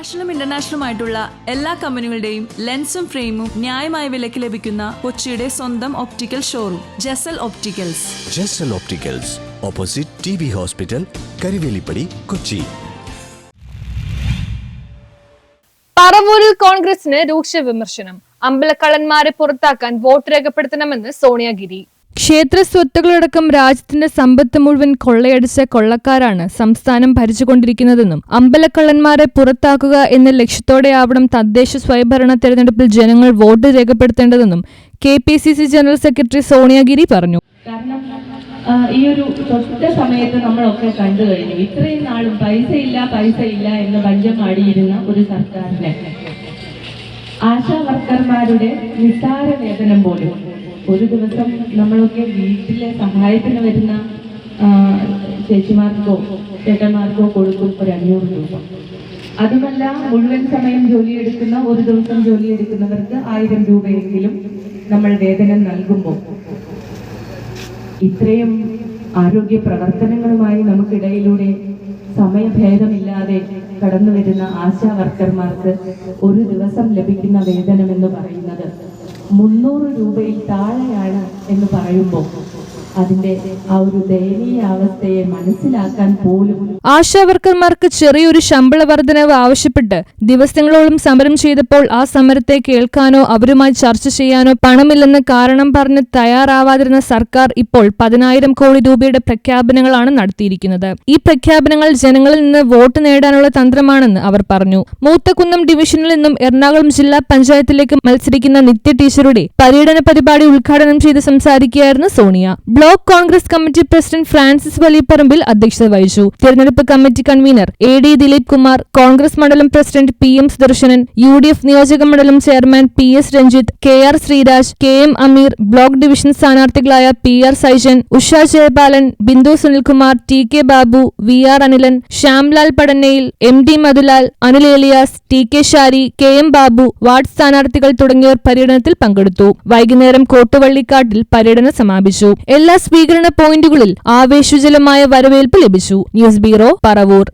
നാഷണലും ഇന്റർനാഷണലും ആയിട്ടുള്ള എല്ലാ കമ്പനികളുടെയും ലെൻസും ഫ്രെയിമും ന്യായമായ വിലയ്ക്ക് ലഭിക്കുന്ന കൊച്ചിയുടെ സ്വന്തം optical showroom Jasal opticals Jasal opticals opposite T B hospital Karivelippady Kochi പറവൂരിൽ കോൺഗ്രസിന് രൂക്ഷ വിമർശനം. അമ്പലക്കള്ളന്മാരെ പുറത്താക്കാൻ വോട്ട് രേഖപ്പെടുത്തണമെന്ന് സോണിയാഗിരി. ക്ഷേത്ര സ്വത്തുക്കളടക്കം രാജ്യത്തിന്റെ സമ്പത്ത് മുഴുവൻ കൊള്ളയടിച്ച കൊള്ളക്കാരാണ് സംസ്ഥാനം ഭരിച്ചുകൊണ്ടിരിക്കുന്നതെന്നും അമ്പലക്കള്ളന്മാരെ പുറത്താക്കുക എന്ന ലക്ഷ്യത്തോടെയാവണം തദ്ദേശ സ്വയംഭരണ തെരഞ്ഞെടുപ്പിൽ ജനങ്ങൾ vote രേഖപ്പെടുത്തേണ്ടതെന്നും K P C C general secretary Soniagiri പറഞ്ഞു. കാരണം ഈ ഒരു തൊട്ട സമയത്ത് നമ്മളൊക്കെ കണ്ടു കഴിഞ്ഞു. ഇത്രയും നാളും പൈസ ഇല്ല പൈസ ഇല്ല എന്ന് പഞ്ചമാടിയിരുന്ന ഒരു സർക്കാരിന്. ആശാ വർക്കർമാരുടെ നിസ്സാര വേതനം പോലും. ഒരു ദിവസം നമ്മളൊക്കെ വീട്ടിലെ സഹായത്തിന് വരുന്ന ചേച്ചിമാർക്കോ ചേട്ടന്മാർക്കോ കൊടുക്കും ഒരു അഞ്ഞൂറ് രൂപ. അതുമല്ല മുഴുവൻ സമയം ജോലിയെടുക്കുന്ന ഒരു ദിവസം ജോലിയെടുക്കുന്നവർക്ക് ആയിരം രൂപയെങ്കിലും നമ്മൾ വേതനം നൽകുമ്പോൾ. ഇത്രയും ആരോഗ്യ പ്രവർത്തനങ്ങളുമായി നമുക്കിടയിലൂടെ സമയഭേദമില്ലാതെ കടന്നു വരുന്ന ആശാ വർക്കർമാർക്ക് ഒരു ദിവസം ലഭിക്കുന്ന വേതനം എന്ന് പറയുന്നത് മുന്നൂറ് രൂപയിൽ താഴെയാണ് എന്ന് പറയുമ്പോൾ അതിന്റെ ആ ഒരു ദയനീയ അവസ്ഥയെ മനസ്സിലാക്കാൻ പോലും ആശാവർക്കർമാർക്ക് ചെറിയൊരു ശമ്പള വർധനവ് ആവശ്യപ്പെട്ട് ദിവസങ്ങളോളം സമരം ചെയ്തപ്പോൾ ആ സമരത്തെ കേൾക്കാനോ അവരുമായി ചർച്ച ചെയ്യാനോ പണമില്ലെന്ന് കാരണം പറഞ്ഞ് തയ്യാറാവാതിരുന്ന സർക്കാർ ഇപ്പോൾ പതിനായിരം കോടി രൂപയുടെ പ്രഖ്യാപനങ്ങളാണ് നടത്തിയിരിക്കുന്നത്. ഈ പ്രഖ്യാപനങ്ങൾ ജനങ്ങളിൽ നിന്ന് വോട്ട് നേടാനുള്ള തന്ത്രമാണെന്ന് അവർ പറഞ്ഞു. മൂത്തക്കുന്നം ഡിവിഷനിൽ നിന്നും എറണാകുളം ജില്ലാ പഞ്ചായത്തിലേക്ക് മത്സരിക്കുന്ന നിത്യ ടീച്ചറുടെ പര്യടന പരിപാടി ഉദ്ഘാടനം ചെയ്ത് സംസാരിക്കുകയായിരുന്നു Sonia. Block Congress committee president Francis Valiyaparambil അധ്യക്ഷത വഹിച്ചു. തിരഞ്ഞെടുപ്പ് committee convener A D Dileep Kumar Congress മണ്ഡലം president P M Sudarsanan U D F നിയോജക മണ്ഡലം chairman P S Ranjith K R Sreeraj K M Ameer block division സ്ഥാനാർത്ഥികളായ P R Saijan Usha Jayapalan Bindu Sunilkumar T K Babu V R Anilan Shyamlal Padannayil M D Madhulal Anil Elias T K Shari K M Babu ward സ്ഥാനാർത്ഥികൾ തുടങ്ങിയവർ പര്യടനത്തിൽ പങ്കെടുത്തു. വൈകുന്നേരം കോട്ടുവള്ളിക്കാട്ടിൽ പര്യടനം സമാപിച്ചു. എല്ലാ സ്വീകരണ പോയിന്റുകളിൽ ആവേശജലമായ വരവേൽപ്പ് ലഭിച്ചു. News bureau Paravur.